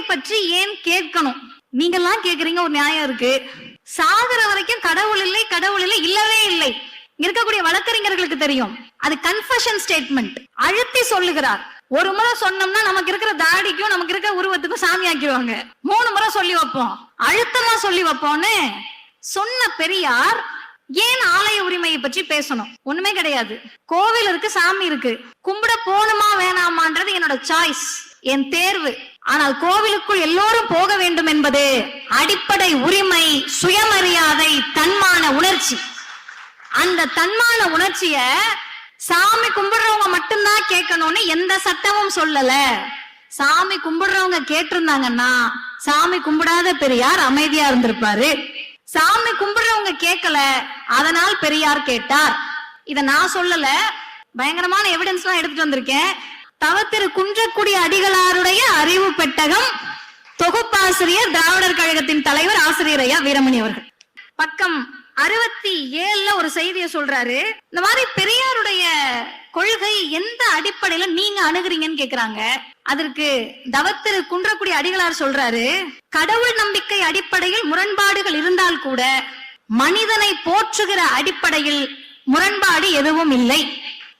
பற்றி ஏன் கேட்கணும்? நீங்கெல்லாம் கேக்குறீங்க ஒரு நியாயம் இருக்கு. சாகுற வரைக்கும் கடவுள் இல்லை கடவுள் இல்லை இல்லவே இல்லை. இருக்கக்கூடிய வழக்கறிஞர்களுக்கு தெரியும். அது கன்ஃபஷன் ஸ்டேட்மெண்ட் அழுத்தி சொல்லுகிறார். ஒரு முறை சொன்னோம்னா நமக்கு இருக்கிற தாடிக்கும் நமக்கு இருக்கிற உருவத்துக்கும் சாமி ஆக்கிடுவாங்க. மூணு முறை சொல்லி வைப்போம். அழுத்தமா சொல்லி வைப்போம்னு சொன்ன பெரியார் ஏன் ஆலய உரிமையை பற்றி பேசணும்? ஒண்ணுமே கிடையாது. கோவில் இருக்கு சாமி இருக்கு. கும்பிட போகணுமா வேணாமான்றது என்னோட சாய்ஸ் என் தேர்வு. ஆனால் கோவிலுக்குள் எல்லோரும் போக வேண்டும் என்பது அடிப்படை உரிமை சுயமரியாதை தன்மான உணர்ச்சி. அந்த தன்மான உணர்ச்சிய சாமி கும்பிடுறவங்க மட்டும்தான் கேட்கணும்னு எந்த சட்டமும் சொல்லல. சாமி கும்பிடுறவங்க கேட்டிருந்தாங்கன்னா சாமி கும்பிடாத பெரியார் அமைதியா இருந்திருப்பாரு. சாமி கும்பிடுறவங்க கேட்கல அதனால் பெரியார் கேட்டார். இத நான் சொல்லல. பயங்கரமான எவிடன்ஸ் எல்லாம் எடுத்துட்டு வந்திருக்கேன். தவத்திரு குன்றக்குடி அடிகளாருடைய அறிவு பெட்டகம் தொகுப்பாசிரியர் திராவிடர் கழகத்தின் தலைவர் ஆசிரியர் ஐயா வீரமணி அவர்கள். பக்கம் அறுபத்தி ஏழுல ஒரு செய்தியை சொல்றாரு. இந்த மாதிரி பெரியாருடைய கொள்கை எந்த அடிப்படையில நீங்க அணுகுறீங்கன்னு கேக்குறாங்க. அதற்கு தவத்திரு குன்றக்குடி அடிகளார் சொல்றாரு கடவுள் நம்பிக்கை அடிப்படையில் முரண்பாடுகள் இருந்தால் கூட மனிதனை போற்றுகிற அடிப்படையில் முரண்பாடு எதுவும் இல்லை.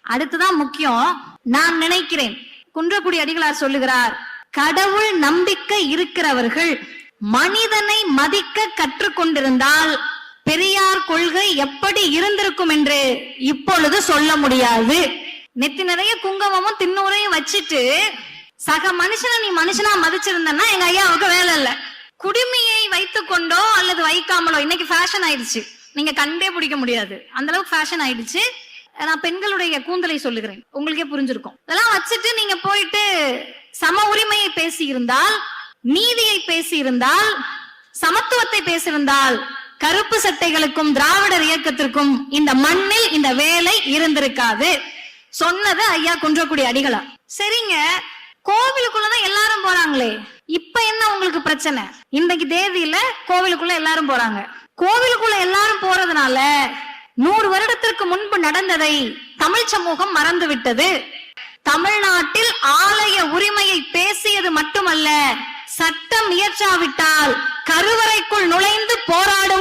அடுத்துதான் முக்கியம் நான் நினைக்கிறேன். குன்றக்குடி அடிகளார் சொல்லுகிறார் கடவுள் நம்பிக்கை இருக்கிறவர்கள் மனிதனை மதிக்க கற்றுக்கொண்டிருந்தால் பெரியார் கொள்கை எப்படி இருந்திருக்கும் என்று இப்பொழுது சொல்ல முடியாது. நெத்தி நிறைய குங்குமமும் தின்னூரையும் வச்சுட்டு சக மனுஷனை நீ மனுஷனா மதிச்சிருந்தன்னா எங்க ஐயாவுக்கு வேலை இல்ல. குடுமையை வைத்துக் கொண்டோ அல்லது வைக்காமலோ இன்னைக்கு ஃபேஷன் ஆயிடுச்சு. நீங்க கண்டே பிடிக்க முடியாது. அந்த அளவுக்கு ஃபேஷன் ஆயிடுச்சு. நான் பெண்களுடைய கூந்தலை சொல்லுகிறேன். உங்களுக்கே புரிஞ்சிருக்கும். இதெல்லாம் வச்சுட்டு நீங்க போயிட்டு சம உரிமையை பேசி இருந்தால் நீதியை பேசி இருந்தால் சமத்துவத்தை பேசியிருந்தால் கருப்பு சட்டைகளுக்கும் திராவிடர் இயக்கத்திற்கும் இந்த மண்ணில் இந்த வேலை இருந்திருக்காது. சொன்னது ஐயா குன்றக்கூடிய அடிகளா. சரிங்க கோவிலுக்குள்ளதான் எல்லாரும் போறாங்களே. இப்ப என்ன உங்களுக்கு பிரச்சனை? இன்னைக்கு தேதியில கோவிலுக்குள்ள எல்லாரும் போறாங்க. கோவிலுக்குள்ள எல்லாரும் போறதுனால நூறு வருடத்திற்கு முன்பு நடந்ததை தமிழ் சமூகம் மறந்துவிட்டது. தமிழ்நாட்டில் ஆலய உரிமையை பேசியது மட்டுமல்ல சட்டம் இயற்றாவிட்டால் கருவறைக்குள் நுழைந்து போராடும்